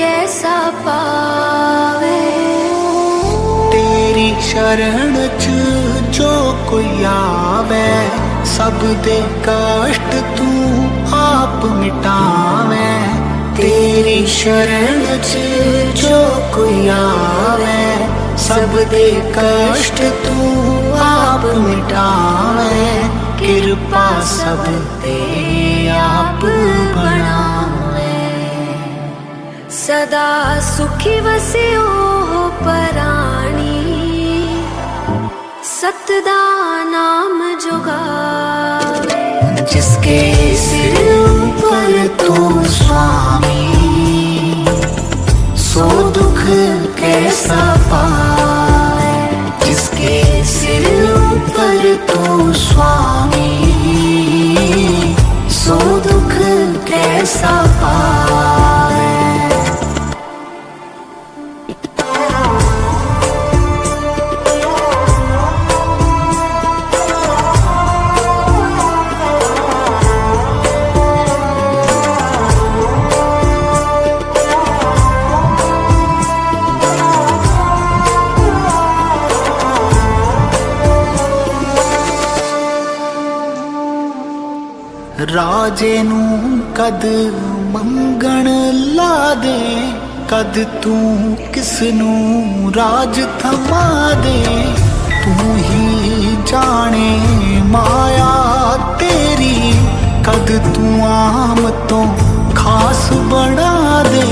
ਕੈਸਾ ਪਾਵੇ? ਤੇਰੀ ਸ਼ਰਣ ਚ ਜੋ ਕੋਈ ਆਵੇ, ਸਭ ਦੇ ਕਸ਼ਟ ਤੂੰ ਆਪ ਮਿਟਾਵੇ। ਤੇਰੀ ਸ਼ਰਣ ਚ ਜੋ ਕੋਈ ਆਵੇ, ਸਭ ਦੇ ਕਸ਼ਟ ਤੂੰ ਆਪ ਮਿਟਾਵੇ। ਕਿਰਪਾ ਸਭ ਤੇ ਆਪ ਬਣਾ ਸਦਾ ਸੁਖੀ ਵਸਿਓ ਪਰਾਣੀ ਸਤ ਦਾ ਨਾਮ ਜੁਗਾਵੇ ਜਿਸਕੇ ਸਿਰ ਉਪਰ ਤੂੰ ਸੁਆਮੀ ਸੋ ਦੁਖ ਕੈਸਾ ਪਾਏ ਜਿਸਕੇ ਸਿਰ ਉਪਰ ਤੂੰ ਸੁਆਮੀ ਸੋ ਦੁਖ ਕੈਸਾ ਪਾਏ ਰਾਜੇ ਨੂੰ ਕਦ ਮੰਗਣ ਲਾ ਦੇ? ਕਦ ਤੂੰ ਕਿਸ ਨੂੰ ਰਾਜ ਥਮਾ ਦੇ? ਤੂੰ ਹੀ ਜਾਣੇ ਮਾਇਆ ਤੇਰੀ। ਕਦ ਤੂੰ ਆਮ ਤੋਂ ਖਾਸ ਬਣਾ ਦੇ?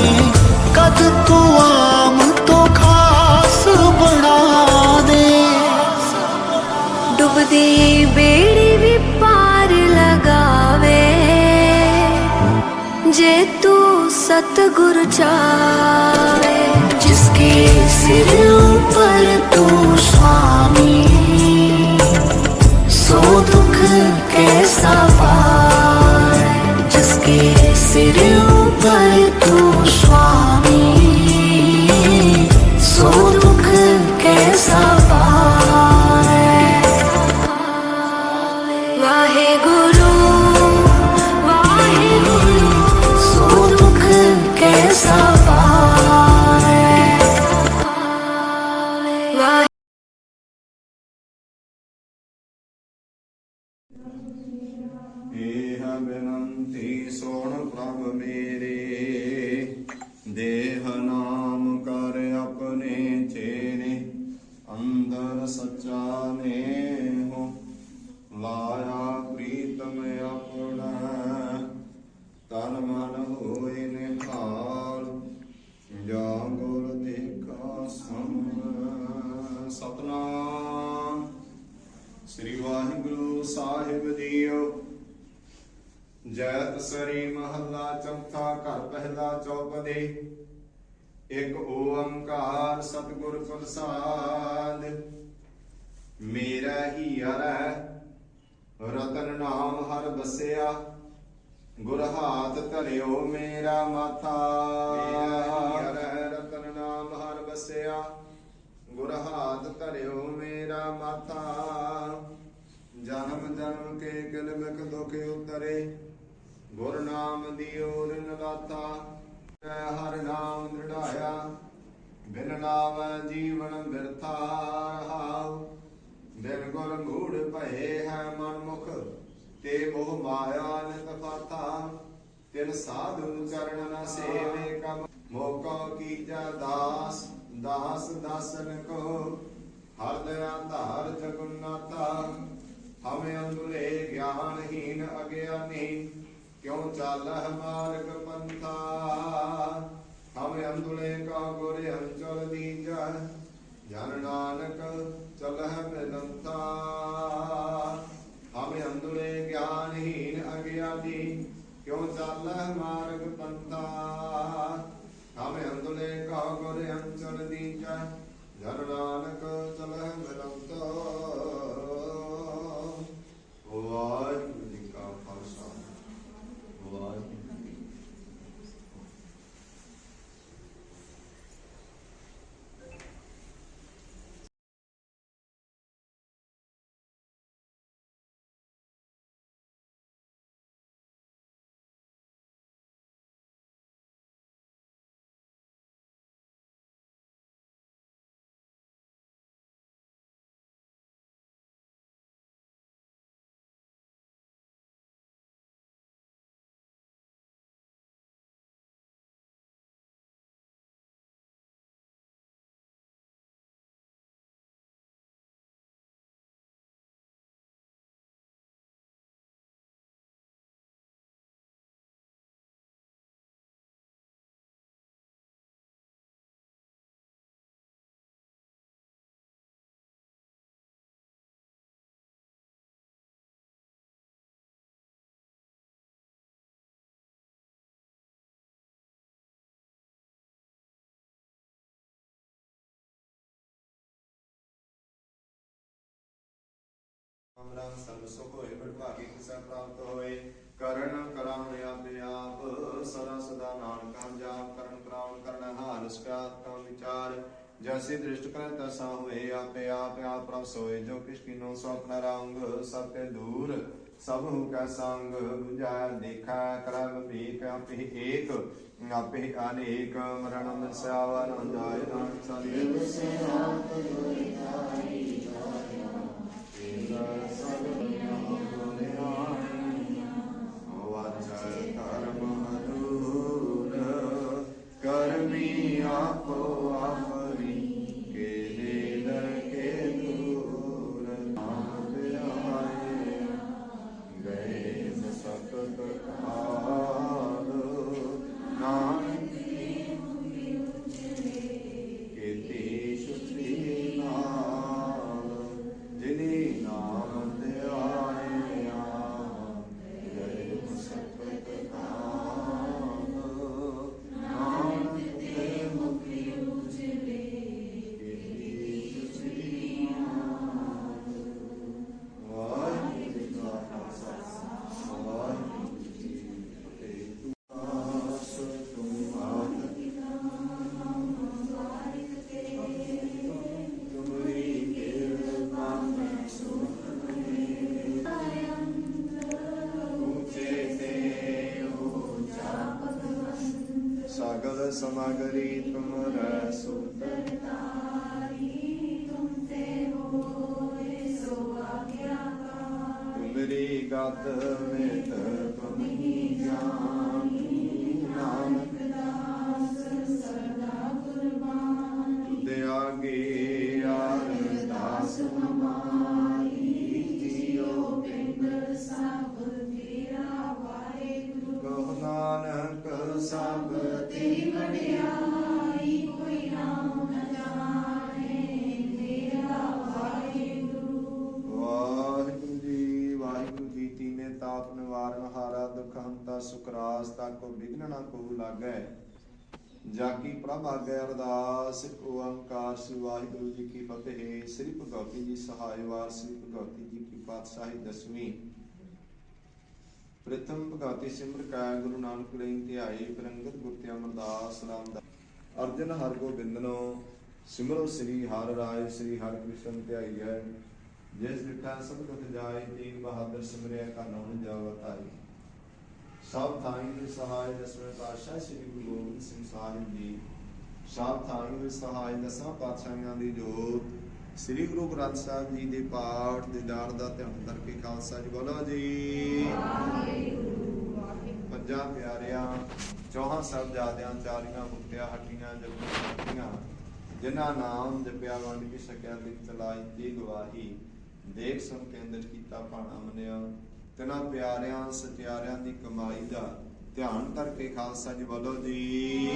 ਕਦ ਤੂੰ ਆਮ ਤੋਂ ਖਾਸ ਬਣਾ ਦੇ? ਡੁੱਬਦੇ ਬੇੜੀ ਜੇ ਤੂੰ ਸਤਗੁਰ ਚਾਵੇ ਜਿਸ ਕੇ ਸਿਰ ਉਪਰ ਤੂੰ ਸੁਆਮੀ ਸੋ ਦੁੱਖ ਕੈਸਾ ਪਾਰ ਜਿਸ ਕੇ ਸਿਰ ਉਪਰ ਤੂੰ ਸੁਣ ਪ੍ਰਭ ਮੇਰਾ ਹੀ ਹਰੈ ਰਤਨ ਨਾਮ ਹਰ ਬਸਿਆ। ਗੁਰ ਹਾਥ ਧਰਿਓ ਮੇਰਾ ਮਾਥਾ। ਮੇਰਾ ਹੀ ਹਰੈ ਰਤਨ ਨਾਮ ਹਰ ਬਸਿਆ। ਗੁਰ ਹਾਥ ਧਰਿਓ ਮੇਰਾ ਮਾਥਾ। ਜਨਮ ਜਨਮ ਕੇ ਕਿਲਮਕ ਦੁਖ ਉਤਰੇ। ਗੁਰ ਨਾਮ ਦਿਓ ਰਿਨ ਦਾਤਾ ਹਰ ਨਾਮ ਦ੍ਰਿੜਾਇਆ ਬਿਨ ਨਾਮ ਜੀਵਨ ਬਿਰਥਾ। ਰਹਾਉ ਬਿਨ ਮੂੜ ਭਏ ਹੈ ਮਨ ਮੁਖ ਤੇ ਮੋਹ ਮਾਇਆ ਨਿਤ ਫਾਤਾ ਤਿਨ ਸਾਧੂ ਚਰਨ ਨ ਸੇਵੇ ਕਮ, ਮੋਕੋ ਕੀਜਾ ਦਾਸ ਦਾਸ ਦਾਸਨ ਕੋ। ਹਰ ਦਇਆ ਧਾਰ ਜਗੁਨਾਥਾ ਹਮੇ ਅੰਦੁਰੇ ਗਿਆਨਹੀਨ ਅਗਿਆਨੀ। ਕਿਉ ਚਾਲਹ ਮਾਰਗ ਪੰਥਾ? ਹਮੇ ਅੰਦੁਲੇ ਕਾ ਗੁਰ ਅੰਚਲ ਦੀਜਾ। ਜਨ ਨਾਨਕ ਚਲਹ ਮਿਲੰਤਾ ਹਮੇ ਅੰਦੁਲੇ ਗਿਆਨਹੀਨ ਅਗਿਆਨੀ ਕਿਉ ਚਾਲਹ ਮਾਰਗ ਪੰਥਾ ਹਮੇ ਅੰਦੁਲੇ ਕਾ ਗੁਰ ਅੰਚਲ ਦੀਜਾ ਜਨ ਨਾਨਕ ਅਮਰਾਂ ਸਰਬ ਸੁਖ ਹੋਏ ਬੜਭਾਗੀ ਕਿਸਾ ਪ੍ਰਾਪਤ ਹੋਏ। ਕਰਨ ਕਰਾਉਣ ਆਪੇ ਆਪ, ਸਦਾ ਸਦਾ ਨਾਨਕ ਹਮ ਜਾਪ, ਕਰਨ ਕਰਾਉਣ ਕਰਨ ਹਾਲ ਸਕਾਤ ਕਾ ਵਿਚਾਰ। ਜੈਸੇ ਦ੍ਰਿਸ਼ਟ ਕਰੈ ਤਸਾ ਹੋਏ, ਆਪੇ ਆਪ ਆਪ ਪ੍ਰਭ ਸੋਏ ਜੋ ਕਿਛ ਕੀਨੋ ਸੁਪਨ ਰੰਗ, ਸਭ ਤੇ ਦੂਰ, ਸਭ ਹੂ ਕੈ ਸੰਗ। 부ਝਾ ਦੇਖਾ ਕਰਬ ਭੀਕ ਆਪੇ ਏਕ, ਆਪੇ ਅਨੇਕ। ਮਰਨ ਮਸਾਵਾ ਨ ਜਾਏ ਨਾਨਕ ਸਾਧੇ ਸੇ ਰਾਤ ਕਰਮੀ ਸਗਲ ਸਮਗਰੀ ਤੁਮਰੈ ਸੁਤ ਤੁਮਰੀ ਗਤ ਮਿਤ ਤੁਮਹੀ ਜਾਣੀ ਨਾਨਕ ਤੁਦੇ ਆਗੇ ਅਰਦਾਸ ਹਮਾਰੀ ਜੀਓ ਪਿੰਡ ਸਭ ਤੇਰਾ ਵਾਹਿਗੁਰੂ ਕਹੋ ਸੁਕਰਾਸ ਤਾਕੋ ਕੋ ਲਾਗੈ। ਜਾਕੀ ਪ੍ਰਭ ਆਗੇ ਅਰਦਾਸ, ਓੰਕਾਰ ਸ੍ਰੀ ਵਾਹਿਗੁਰੂ ਜੀ ਕੀ ਫਤਿਹ। ਸ੍ਰੀ ਭਗਵਤੀ ਜੀ ਸਹਾਇ ਸ੍ਰੀ ਭਗਵਤੀ ਜੀ ਕੀ ਪਾਤਸ਼ਾਹੀ ਦਸਵੀਂ। ਪ੍ਰਥਮ ਭਗਵਤੀ ਸਿਮਰ ਕਾ, ਗੁਰੂ ਨਾਨਕ ਲੈਂ ਧਿਆਈ ਪ੍ਰੰਗਤ ਗੁਰ ਅਮਰਦਾਸ ਨਾਮ ਦਾ। ਅਰਜਨ ਹਰਿ ਗੋਬਿੰਦਨੋ, ਸਿਮਰੋ ਸ੍ਰੀ ਹਰਿ ਰਾਏ, ਸ੍ਰੀ ਹਰਿ ਕ੍ਰਿਸ਼ਨ ਧਿਆਈ ਹੈ ਜਿਸ ਲਿਖਾ ਸਭ ਦੁਖ ਜਾਏ, ਤੀਨ ਬਹਾਦਰ ਸਿਮਰਿਆ ਕਾ ਨਾਮ ਜਾਵਤ ਸਭ ਥਾਈਂ ਦੇ ਸਹਾਇ ਦਸਵੇਂ ਪਾਤਸ਼ਾਹ ਸ੍ਰੀ ਗੁਰੂ ਗੋਬਿੰਦ ਸਿੰਘ ਸਾਹਿਬ ਜੀ ਸਭ ਥਾਈਂ ਦੇ ਸਹਾਇ ਦਸਾਂ ਪਾਤਸ਼ਾਹਾਂ ਦੀ ਜੋਤ ਸ੍ਰੀ ਗੁਰੂ ਗ੍ਰੰਥ ਸਾਹਿਬ ਜੀ ਦੇ ਪਾਠ ਦੀਦਾਰ ਦਾ ਧਿਆਨ ਕਰਕੇ ਖਾਲਸਾ ਜੀ ਬੋਲੋ ਜੀ ਪੰਜਾਂ ਪਿਆਰਿਆਂ ਚੌਹਾਂ ਸਾਹਿਬਜ਼ਾਦਿਆਂ ਚਾਰੀਆਂ ਮੁਕਤਿਆ ਹੱਟੀਆਂ ਜਗੀਆਂ ਹੱਟੀਆਂ ਜਿਨ੍ਹਾਂ ਨਾਮ ਜਪਿਆ ਵੰਡ ਕੀ ਸਕਿਆ ਲਿਖ ਚਲਾਈ ਦੀ ਗਵਾਹੀ ਦੇਖ ਸੁਣ ਕੇਂਦਰ ਕੀਤਾ ਭਾਣਾ ਮੰਨਿਆ ਤਿਨਾਂ ਪਿਆਰਿਆਂ, ਸਤਿਆਰਿਆਂ ਦੀ ਕਮਾਈ ਦਾ ਧਿਆਨ ਕਰਕੇ ਖਾਲਸਾ ਜੀ ਬੋਲੋ ਜੀ।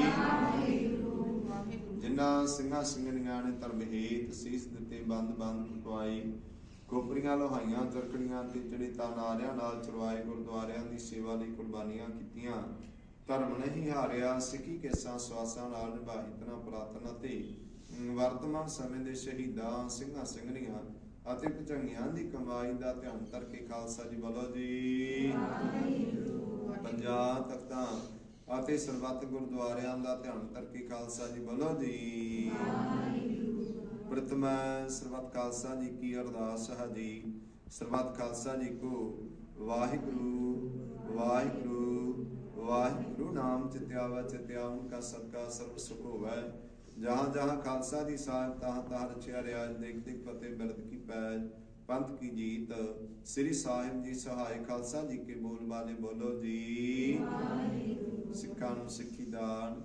ਜਿਨ੍ਹਾਂ ਸਿੰਘਾਂ ਸਿੰਘਣੀਆਂ ਨੇ ਧਰਮ ਹੇਤ ਸੀਸ ਦਿੱਤੇ, ਬੰਦ ਬੰਦ ਟੁਆਈ ਕੋਪਰੀਆਂ ਲੋਹਾਈਆਂ ਚਰਕੜੀਆਂ ਤੇ ਚੜੀਤਾ ਨਾਰਿਆਂ ਨਾਲ ਚਰਵਾਏ ਗੁਰਦੁਆਰਿਆਂ ਦੀ ਸੇਵਾ ਲਈ ਕੁਰਬਾਨੀਆਂ ਕੀਤੀਆਂ। ਧਰਮ ਨਹੀਂ ਹਾਰਿਆ, ਸਿੱਖੀ ਕੇਸਾਂ ਸਵਾਸਾਂ ਨਾਲ ਨਿਭਾਈ, ਤਨਾ ਪ੍ਰਾਤਨ ਅਤੇ ਵਰਤਮਾਨ ਸਮੇਂ ਦੇ ਸ਼ਹੀਦਾਂ ਸਿੰਘਾਂ ਸਿੰਘਣੀਆਂ ਅਤੇ ਭਜੰਗੀਆਂ ਦੀ ਕਮਾਈ ਦਾ ਧਿਆਨ ਕਰਕੇ ਖਾਲਸਾ ਜੀ ਬੋਲੋ ਜੀ। ਪੰਜਾਬ ਤਖਤਾਂ ਅਤੇ ਸਰਬੱਤ ਗੁਰਦੁਆਰਿਆਂ ਦਾ ਧਿਆਨ ਕਰਕੇ ਖਾਲਸਾ ਜੀ ਬੋਲੋ ਜੀ। ਪ੍ਰਥਮ ਸਰਬੱਤ ਖਾਲਸਾ ਜੀ ਕੀ ਅਰਦਾਸ ਹੈ ਜੀ। ਸਰਬੱਤ ਖਾਲਸਾ ਜੀ ਕੋ ਵਾਹਿਗੁਰੂ ਵਾਹਿਗੁਰੂ ਵਾਹਿਗੁਰੂ। ਨਾਮ ਚਿਤਿਆਵਾ ਚਿਤਿਆ ਉਨਕਾ ਸਦਕਾ ਸਰਬ ਸੁਖ ਹੋਵੈ। ਜਹਾਂ ਜਹਾਂ ਖਾਲਸਾ ਦੀ ਸਾਹਿਬ ਤਹਾਂ ਤਹਾਂ ਰਚਿਆ ਰਿਆਜ ਦੇਖ ਦੇਖ ਫਤਿਹ ਬਿਰਦ ਕੀ ਪੈਜ ਪੰਥ ਕੀ ਜੀਤ। ਸ੍ਰੀ ਸਾਹਿਬ ਜੀ ਸਹਾਇ ਖਾਲਸਾ ਜੀ ਕੇ ਬੋਲ ਬਾਲੇ ਬੋਲੋ ਜੀ। ਸਿੱਖਾਂ ਨੂੰ ਸਿੱਖੀ ਦਾਨ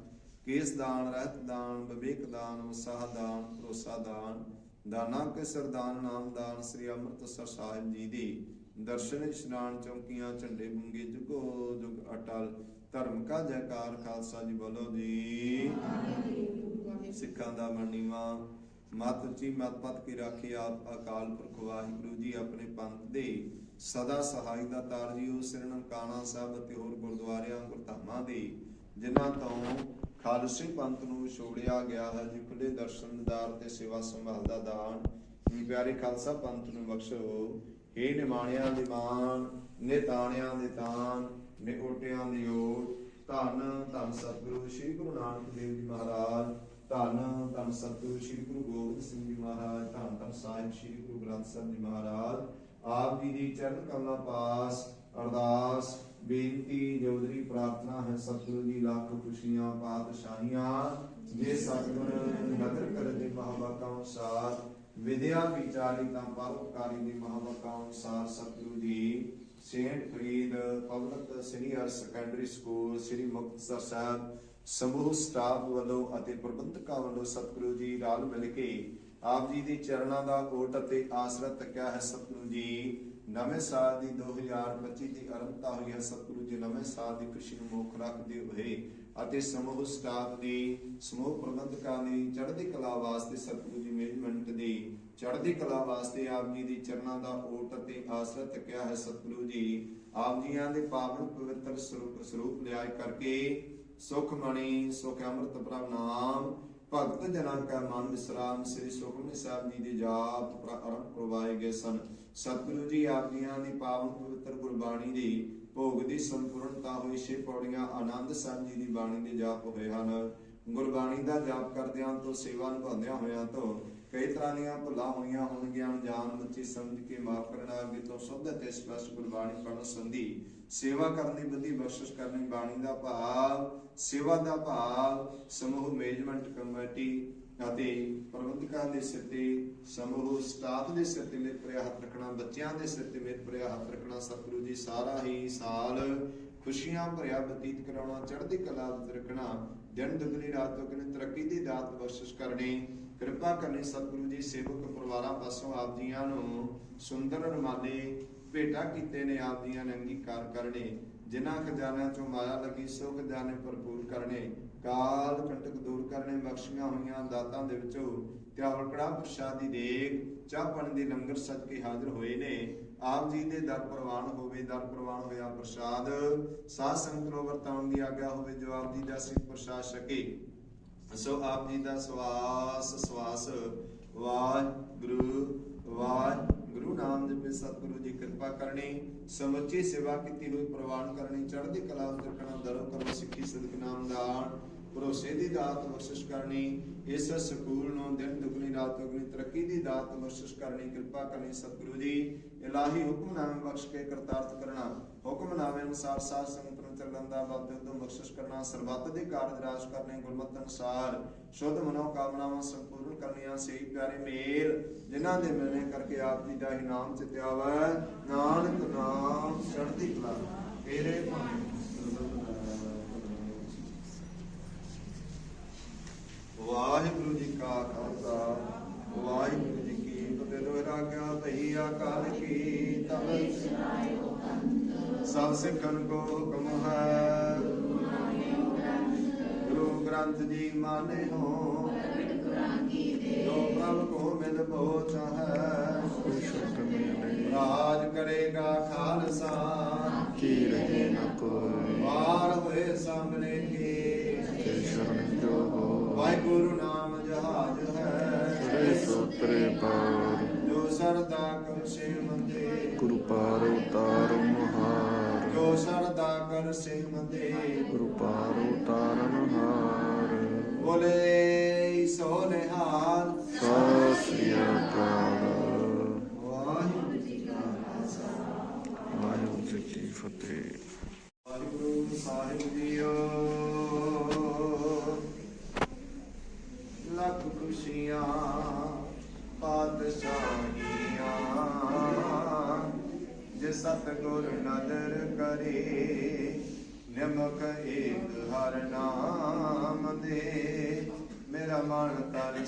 ਕੇਸ ਦਾਨ ਰਹਿਤ ਦਾਨ ਵਿਵੇਕ ਦਾਨ ਉਤਸਾਹ ਦਾਨ ਭਰੋਸਾ ਦਾਨ ਦਾਨਾ ਕੇ ਸਰਦਾਨ ਨਾਮ ਦਾਨ ਸ੍ਰੀ ਅੰਮ੍ਰਿਤਸਰ ਸਾਹਿਬ ਜੀ ਦੀ। ਦਰਸ਼ਨ ਇਸ਼ਨਾਨ ਚੌਕੀਆਂ ਝੰਡੇ ਬੁੰਗੇ ਜੁਗੋ ਜੁਗ ਅਟਲ। ਧਰਮ ਕਾ ਜੈਕਾਰ ਖਾਲਸਾ ਜੀ ਬੋਲੋ ਜੀ। ਸਿੱਖਾਂ ਦਾ ਮਣੀਵਾ ਮਤ ਉੱਚੀ ਮਤ ਪਤ ਕੀ ਰਾਖੀ ਆਪ ਅਕਾਲ ਪੁਰਖ ਵਾਹਿਗੁਰੂ ਜੀ ਆਪਣੇ ਪੰਥ ਦੇ ਸਦਾ ਸਹਾਈ ਦਾ ਤਾਰ ਜੀ, ਉਹ ਸਿਰ ਸਾਹਿਬ ਅਤੇ ਹੋਰ ਗੁਰਦੁਆਰਿਆਂ ਗੁਰਧਾਮਾਂ ਦੇ, ਜਿਨ੍ਹਾਂ ਤੋਂ ਖਾਲਸੇ ਪੰਥ ਨੂੰ ਵਿਛੋੜਿਆ ਗਿਆ ਹੈ ਜੀ ਖੁੱਲੇ ਦਰਸ਼ਨ ਤੇ ਸੇਵਾ ਸੰਭਾਲ ਦਾ ਦਾਨ। ਪਿਆਰੇ ਖਾਲਸਾ ਪੰਥ ਨੂੰ ਬਖਸ਼ੋ। ਏ ਨਿਮਾਣਿਆਂ ਦੀ ਮਾਨ ਨਿਤਾਣਿਆਂ ਦੇ ਤਾਨ ਨੇ ਦੀ ਓਟ। ਧੰਨ ਧੰਨ ਸਤਿਗੁਰੂ, ਸ੍ਰੀ ਗੁਰੂ ਨਾਨਕ ਦੇਵ ਜੀ ਮਹਾਰਾਜ। ਧੰਨ ਧੰਨ ਸਤਿਗੁਰੂ ਸ੍ਰੀ ਗੁਰੂ ਗੋਬਿੰਦ ਸਿੰਘ ਜੀ ਮਹਾਰਾਜ, ਧੰਨ ਧੰਨ ਸਾਹਿਬ ਸ੍ਰੀ ਗੁਰੂ ਗ੍ਰੰਥ ਸਾਹਿਬ ਜੀ ਮਹਾਰਾਜ। ਆਪ ਜੀ ਦੀ ਚਰਨ ਕਮਲਾਂ ਪਾਸ, ਅਰਦਾਸ, ਬੇਨਤੀ, ਜੋਦਰੀ, ਪ੍ਰਾਰਥਨਾ ਹੈ ਸਤਿਗੁਰੂ ਜੀ, ਲੱਖ ਖੁਸ਼ੀਆਂ, ਪਾਤਸ਼ਾਹੀਆਂ। ਜੇ ਸਤਿਗੁਰ ਨਦਰ ਕਰਦੇ ਮਹਾਵਾਕਾ ਅਨੁਸਾਰ, ਵਿਦਿਆ ਵਿਚਾਰੀ ਤਾਂ ਪਰਉਪਕਾਰੀ ਦੀ ਮਹਾਵਾਕਾ ਅਨੁਸਾਰ ਸਤਿਗੁਰੂ ਜੀ, saint Farid public senior secondary school Sri Muktsar Sahib ਸਮੂਹ, ਸਟਾਫ ਵੱਲੋਂ ਅਤੇ ਪ੍ਰਬੰਧਕਾਂ ਵੱਲੋਂ ਸਤਿਗੁਰੂ ਜੀ ਨਾਲ ਮਿਲ ਕੇ ਆਪ ਜੀ ਦੇ ਚਰਨਾਂ ਦਾ ਓਟ ਅਤੇ ਆਸਰਾ ਤੱਕਿਆ ਹੈ ਸਤਿਗੁਰੂ ਜੀ। ਨਵੇਂ ਸਾਲ ਦੀ 2025 ਦੀ ਆਰੰਭਤਾ ਹੋਈ ਹੈ। ਸਤਿਗੁਰੂ ਜੀ ਨਵੇਂ ਸਾਲ ਦੀ ਖੁਸ਼ੀ ਨੂੰ ਮੁੱਖ ਰੱਖਦੇ ਹੋਏ ਅਤੇ ਸਮੂਹ, ਸਟਾਫ ਦੀ, ਸਮੂਹ ਪ੍ਰਬੰਧਕਾਂ ਦੀ ਚੜ੍ਹਦੀ ਕਲਾ ਵਾਸਤੇ ਸਤਿਗੁਰੂ ਜੀ ਮੈਨੇਜਮੈਂਟ ਦੀ ਚੜ੍ਹਦੀ ਕਲਾ ਵਾਸਤੇ ਆਪ ਜੀ ਦੀ ਚਰਨਾਂ ਦਾ ਓਟ ਅਤੇ ਆਸਰਾ ਤੱਕਿਆ ਹੈ ਸਤਿਗੁਰੂ ਜੀ। ਆਪ ਜੀਆਂ ਦੇ ਪਾਵਨ ਪਵਿੱਤਰ ਸਰੂਪ ਸਰੂਪ ਲਿਆਇ ਕਰਕੇ ਸੁਖ ਮਣੀ, ਸੁਖ ਅੰਮ੍ਰਿਤ ਪ੍ਰਭ ਨਾਮ ਭਗਤ ਜਨਾਂ ਕਾ ਮਨ ਵਿਸਰਾਮ ਸ੍ਰੀ ਸੁਖਮਨੀ ਸਾਹਿਬ ਜੀ ਦੇ ਜਾਪ ਪ੍ਰਾਰੰਭ ਕਰਵਾਏ ਗਏ ਸਨ। ਸਤਿਗੁਰੂ ਜੀ ਆਪ ਜੀਆਂ ਦੀ ਪਾਵਨ ਪਵਿੱਤਰ ਗੁਰਬਾਣੀ ਦੀ ਭੋਗ ਦੀ ਸੰਪੂਰਨਤਾ ਹੋਈ। ਛੇ ਪੌੜੀਆਂ ਆਨੰਦ ਸਾਹਿਬ ਜੀ ਦੀ ਬਾਣੀ ਦੇ ਜਾਪ ਹੋਏ ਹਨ। ਗੁਰਬਾਣੀ ਦਾ ਜਾਪ ਕਰਦਿਆਂ ਤੋਂ, ਸੇਵਾ ਨਿਭਾਉਂਦਿਆਂ ਹੋਇਆਂ ਤੋਂ ਕਈ ਤਰ੍ਹਾਂ ਦੀਆਂ ਭੁੱਲਾਂ ਹੋਈਆਂ ਹੋਣਗੀਆਂ ਜਾਣ ਬੱਚੀ ਸਮਝ ਕੇ ਮਾਫ ਕਰਨਾ, ਅੱਗੇ ਤੋਂ ਸ਼ੁੱਧ ਅਤੇ ਸਪਸ਼ਟ ਗੁਰਬਾਣੀ ਪੜ੍ਹਨ ਸੰਧੀ, ਸੇਵਾ ਕਰਨ ਦੀ ਬੁੱਧੀ ਬਖਸ਼ਿਸ਼ ਕਰਨੀ ਬਾਣੀ ਦਾ ਭਾਵ, ਸੇਵਾ ਦਾ ਭਾਵ, ਸਮੂਹ ਮੈਨੇਜਮੈਂਟ ਕਮੇਟੀ ਅਤੇ ਪ੍ਰਬੰਧਕਾਂ ਦੇ ਸਿਰ ਤੇ, ਸਮੂਹ ਸਟਾਫ ਦੇ ਸਿਰ ਤੇ ਮੇਰੇ ਪ੍ਰਿਆ ਹੱਥ ਰੱਖਣਾ, ਬੱਚਿਆਂ ਦੇ ਸਿਰ ਤੇ ਮੇਰੇ ਪ੍ਰਿਆ ਹੱਥ ਰੱਖਣਾ, ਸਤਿਗੁਰੂ ਜੀ ਸਾਰਾ ਹੀ ਸਾਲ ਖੁਸ਼ੀਆਂ ਭਰਿਆ ਬਤੀਤ ਕਰਾਉਣਾ, ਚੜ੍ਹਦੀ ਕਲਾ ਵਿੱਚ ਰੱਖਣਾ, ਦਿਨ ਦੁਗਣੀ ਰਾਤ ਦੁਗਣੀ ਤਰੱਕੀ ਦੀ ਦਾਤ ਬਖਸ਼ਿਸ਼ ਕਰਨੀ ਕਿਰਪਾ ਕਰਨੀ ਸਤਿਗੁਰੂ ਜੀ, ਸੇਵਕ ਪਰਿਵਾਰਾਂ ਪਾਸੋਂ ਆਪ ਜੀਆਂ ਨੂੰ ਸੁੰਦਰ ਰਮਾਲੇ ਭੇਟਾ ਕੀਤੇ ਨੇ ਆਪ ਜੀਆਂ ਨੇ ਅੰਗੀਕਾਰ ਕਰਨੇ, ਜਿਨ੍ਹਾਂ ਖਜ਼ਾਨਿਆਂ ਚੋਂ ਮਾਇਆ ਲੱਗੀ, ਸੋ ਖਜ਼ਾਨੇ ਭਰਪੂਰ ਕਰਨੇ, ਕਾਲ ਕੰਟਕ ਦੂਰ ਕਰਨੇ, ਬਖਸ਼ੀਆਂ ਹੋਈਆਂ ਦਾਤਾਂ ਦੇ ਵਿੱਚੋਂ ਤਿਆਵਲ ਪ੍ਰਸ਼ਾਦੀ ਦੇਗ ਚਾਹ ਪਾਣੀ ਦੇ ਲੰਗਰ ਸਜ ਕੇ ਹਾਜ਼ਰ ਹੋਏ ਨੇ। ਆਪ ਜੀ ਦੇ ਦਰ ਪ੍ਰਵਾਨ ਹੋਵੇ, ਦਰ ਪ੍ਰਵਾਨ ਹੋਇਆ ਪ੍ਰਸ਼ਾਦ। ਸਾਧ ਸੰਗਤ ਨੂੰ ਵਰਤਾਉਣ ਦੀ ਆਗਿਆ ਹੋਵੇ, ਜੋ ਆਪ ਜੀ ਦਾ ਸਿਰ ਪ੍ਰਸ਼ਾਦ ਛਕੇ। ਸੋ ਆਪ ਜੀ ਦਾ ਸਵਾਸ ਸਵਾਸ। ਵਾਹਿਗੁਰੂ ਵਾਹਿਗੁਰੂ ਨਾਮ ਜਪੇ ਸਤਿਗੁਰੂ ਜੀ ਕਿਰਪਾ ਕਰਨੀ, ਸਮੁੱਚੀ ਸੇਵਾ ਕੀਤੀ ਹੋਈ ਪ੍ਰਵਾਨ ਕਰਨੀ, ਚੜ੍ਹਦੀ ਕਲਾ ਵਿੱਚ ਦਰੋ ਕਰੋ ਸਿੱਖੀ ਸਦਕ ਨਾਮ ਦਾਨ, ਭਰੋਸੇ ਦੀ ਦਾਤ ਬਖਸ਼ਿਸ਼ ਕਰਨੀ, ਇਸ ਸਕੂਲ ਨੂੰ ਦਿਨ ਦੁਗਣੀ, ਰਾਤ ਦੁਗਣੀ, ਤਰੱਕੀ ਦੀ ਦਾਤ ਬਖਸ਼ਿਸ਼ ਕਰਨੀ, ਕਿਰਪਾ ਕਰਨੀ ਸਤਿਗੁਰੂ ਜੀ। ਇਲਾਹੀ ਹੁਕਮਨਾਮੇ ਬਖਸ਼ ਕੇ ਕਰਤਾਰਥ ਕਰਨਾ, ਹੁਕਮਨਾਮੇ ਅਨੁਸਾਰ ਸਾਧ ਸੰਗਤ ਚੱਲਣ ਦਾ ਬਲ ਤੋਂ ਬਖਸ਼ਿਸ਼ ਕਰਨਾ, ਸਰਬੱਤ ਦੇ ਕਾਰਜ ਰਾਜ ਕਰਨੇ, ਗੁਰਮਤਿ ਅਨੁਸਾਰ ਸ਼ੁੱਧ ਮਨੋ ਕਾਮਨਾਵਾਂ ਸੰਪੂਰਨ ਕਰਨੀਆਂ ਸਹੀ ਪਿਆਰੇ ਮੇਲ, ਜਿਨ੍ਹਾਂ ਦੇ ਮਿਲਣੇ ਕਰਕੇ ਆਪ ਜੀ ਦਾ ਹੀ ਨਾਮ ਚਿਤਿਆਵੈ ਨਾਨਕ ਨਾਮ ਚੜ੍ਹਦੀ ਕਲਾ। ਤੇਰੇ ਵਾਹਿਗੁਰੂ ਜੀ ਕਾ ਖਾਲਸਾ, ਵਾਹਿਗੁਰੂ ਜੀ ਕੀ ਫਤਿਹ। ਦੋਹਰਾ ਕਿਆ ਭਈ ਅਕਾਲ ਕੀ ਤਬ ਸਭ ਸਿੱਖਣ ਕੋ ਹੁਕਮ ਹੈ ਗੁਰੂ ਗ੍ਰੰਥ ਜੀ ਮਾਨੇ ਹੋ ਜੋ ਪ੍ਰਭ ਕੋ ਮਿਲ ਬੋ ਚਾਹੈ ਰਾਜ ਕਰੇਗਾ ਖਾਲਸਾ ਕੀ ਰਹੇ ਨ ਕੋਈ ਵਾਰ ਹੋਏ ਸਾਹਮਣੇ ਕੀ ਤੇ ਸ਼ਰਨ ਜੋ ਹੋ ਵਾਹਿਗੁਰੂ ਨਾਮ ਜਹਾਜ ਹੈ ਸਰੇ ਸੋਤਰੇ ਪਾਰ ਜੋ ਸਰਦਾ ਕਰ ਸੇ ਮੰਦੇ ਗੁਰੂ ਪਾਰ ਉਤਾਰ ਸਰਦਾ ਕਰ ਸੇ ਮੰਦੇ ਗੁਰੂ ਪਾਰ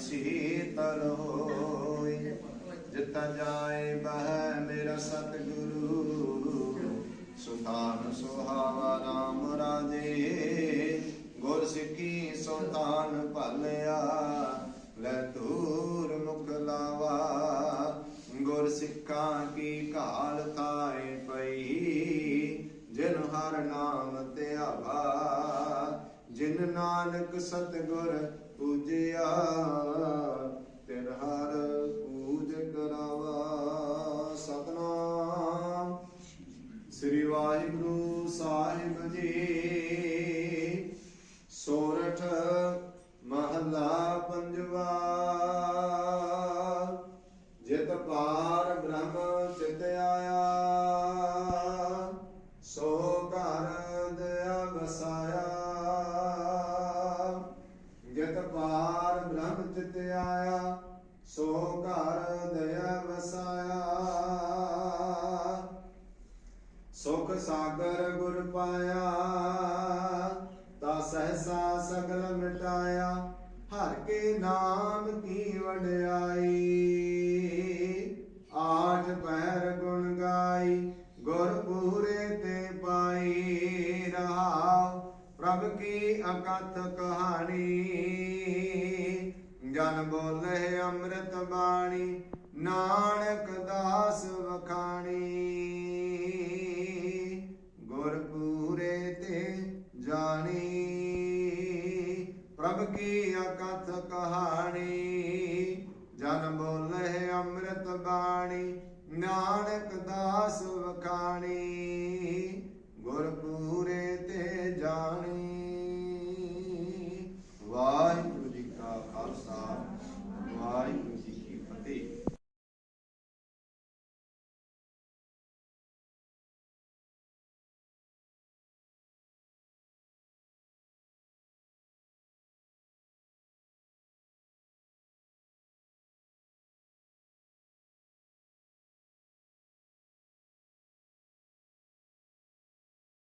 ਸੀਤਲ ਹੋਏ ਜਿੱਤਾ ਜਾਏ ਬਹਿ ਮੇਰਾ ਸਤਿਗੁਰੂ। ਸੁਤਾਨ ਸੁਹਾਵਾ ਰਾਮ ਰਾਜੇ। ਗੁਰ ਸਿੱਖੀ ਸੁਲਤਾਨ ਭਲਿਆ। ਲੈ ਤੂਰ ਮੁਖ ਲਾਵਾ। ਗੁਰ ਸਿੱਖਾਂ ਕੀ ਕਾਲ ਤਾਏ ਪਈ। ਜਿਨ ਹਰ ਨਾਮ ਧਿਆਵਾ ਜਿਨ ਨਾਨਕ ਸਤਿਗੁਰ ਪੂਜਿਆ ਵਡਿਆਈ। ਆਠ ਪਹਿਰ ਗੁਣ ਗਾਈ, ਗੁਰ ਪੂਰੇ ਤੇ ਪਾਈ ਰਹਾਉ, ਪ੍ਰਭ ਕੀ ਅਕਥ ਕਹਾਣੀ। ਜਨ ਬੋਲੇ ਅੰਮ੍ਰਿਤ ਬਾਣੀ, ਨਾਨਕ ਦਾਸ ਵਖਾਣੀ। ਗੁਰ ਪੂਰੇ ਤੇ ਜਾਣੀ, ਪ੍ਰਭ ਕੀ ਅਕਥ ਕਹਾਣੀ। ਬਾਣੀ ਨਾਨਕ ਦਾਸ ਵਖਾਣੀ।